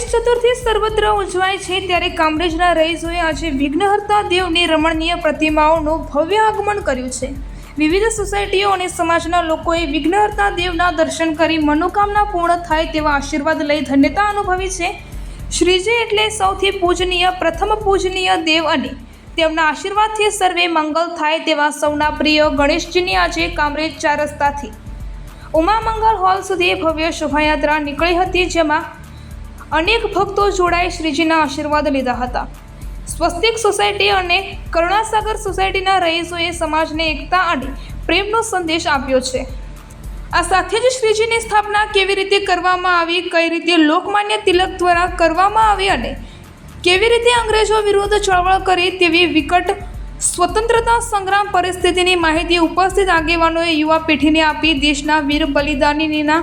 સર્વત્ર ઉજવાય છે ત્યારે કામરેજના રહીશોએ આજે વિઘ્નહર્તા દેવની રમણીય પ્રતિમાઓનું ભવ્ય આગમન કર્યું છે. વિવિધ સોસાયટીઓ અને સમાજના લોકોએ વિઘ્નહર્તા દેવના દર્શન કરી મનોકામના પૂર્ણ થાય તેવા આશીર્વાદ લઈ ધન્યતા અનુભવી છે. શ્રીજી એટલે સૌથી પૂજનીય, પ્રથમ પૂજનીય દેવ અને તેમના આશીર્વાદથી સર્વે મંગલ થાય તેવા સૌના પ્રિય ગણેશજીની આજે કામરેજ ચાર રસ્તાથી. ઉમામંગલ હોલ સુધી ભવ્ય શોભાયાત્રા નીકળી હતી જેમાં અનેક ભક્તો જોડાઈ શ્રીજીના આશીર્વાદ લીધા હતા. સ્વસ્તિક સોસાયટી અને કરુણાસાગર સોસાયટીના રહીશોએ સમાજને એકતા અને પ્રેમનો સંદેશ આપ્યો છે. આ સાથે જ શ્રીજીની સ્થાપના કેવી રીતે કરવામાં આવી, કઈ રીતે લોકમાન્ય તિલક દ્વારા કરવામાં આવી અને કેવી રીતે અંગ્રેજો વિરુદ્ધ ચળવળ કરી તેવી વિકટ સ્વતંત્રતા સંગ્રામ પરિસ્થિતિની માહિતી ઉપસ્થિત આગેવાનોએ યુવા પેઢીને આપી દેશના વીર બલિદાનીના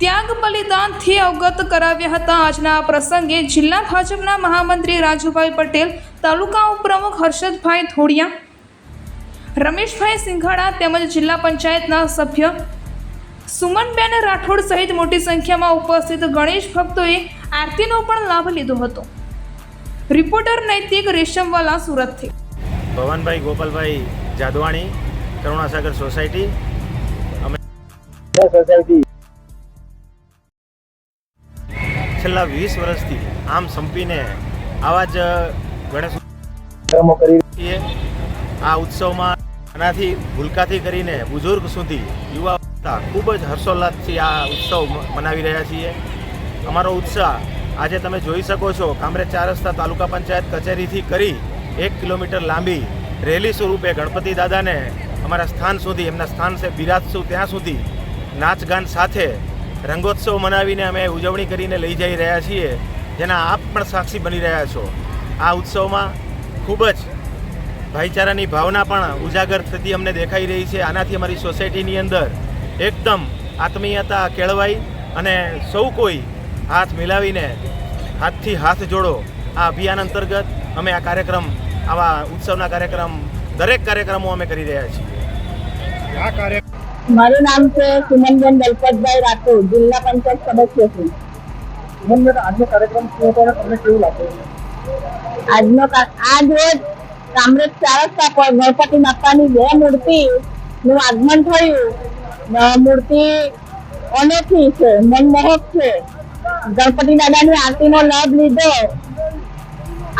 ત્યાગ બલિદાનથી અવગત કરાવ્યા હતા. આજના પ્રસંગે જિલ્લા ભાજપના મહામંત્રી રાજુભાઈ પટેલ તાલુકા ઉપપ્રમુખ હર્ષદભાઈ ધોળિયા રમેશભાઈ સિંઘાડા તેમજ જિલ્લા પંચાયતના સભ્ય સુમનબેન રાઠોડ સહિત મોટી સંખ્યામાં ઉપસ્થિત ગણેશ ભક્તોએ આરતીનો પણ લાભ લીધો હતો. રિપોર્ટર નૈતિક રેશમવાલા સુરતથી. ભવનભાઈ ગોપાલભાઈ જાદવાણી કરુણાસાગર સોસાયટી. અમે સોસાયટી છેલ્લા વીસ વર્ષથી આમ સંપીને આવા જ ગણેશ કાર્યક્રમો કરી છીએ આ ઉત્સવમાં આનાથી ભૂલકાથી કરીને બુઝુર્ગ સુધી યુવા ખૂબ જ હર્ષોલ્લાસથી આ ઉત્સવ મનાવી રહ્યા છીએ. અમારો ઉત્સાહ આજે તમે જોઈ શકો છો કામરેજ ચાર રસ્તા તાલુકા પંચાયત કચેરીથી કરી એક કિલોમીટર લાંબી રેલી સ્વરૂપે ગણપતિ દાદાને અમારા સ્થાન સુધી એમના સ્થાન છે બિરાજશું ત્યાં સુધી નાચગાન સાથે રંગોત્સવ મનાવીને અમે ઉજવણી કરીને લઈ જઈ રહ્યા છીએ, જેના આપ પણ સાક્ષી બની રહ્યા છો. આ ઉત્સવમાં ખૂબ જ ભાઈચારાની ભાવના પણ ઉજાગર થતી અમને દેખાઈ રહી છે. આનાથી અમારી સોસાયટીની અંદર એકદમ આત્મીયતા કેળવાઈ અને સૌ કોઈ હાથ મિલાવીને હાથથી હાથ જોડો આ અભિયાન અંતર્ગત અમે આ કાર્યક્રમ, આવા ઉત્સવના કાર્યક્રમ, દરેક કાર્યક્રમો અમે કરી રહ્યા છીએ. આ કાર્ય મારું નામ છે સુમનબેન દલપતભાઈ રાઠોડ જિલ્લા પંચાયત સદસ્ય છું. આજનો કાર્યક્રમ શું હતો તમને કેવું લાગ્યું? આજનો આજ રોજ કામરેજ ચારસ્તા પર ગણપતિ બાપાની બે મૂર્તિ નું આગમન થયું. મૂર્તિ અનોખી છે મનમોહક છે. ગણપતિ દાદાની આરતીનો લાભ લીધો.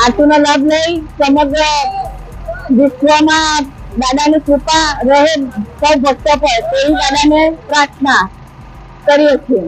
આરતીનો લાભ લઈ સમગ્ર વિશ્વમાં દાદાની કૃપા રહે સૌ ભક્તો પર. તેવી દાદાને પ્રાર્થના કરીએ છીએ.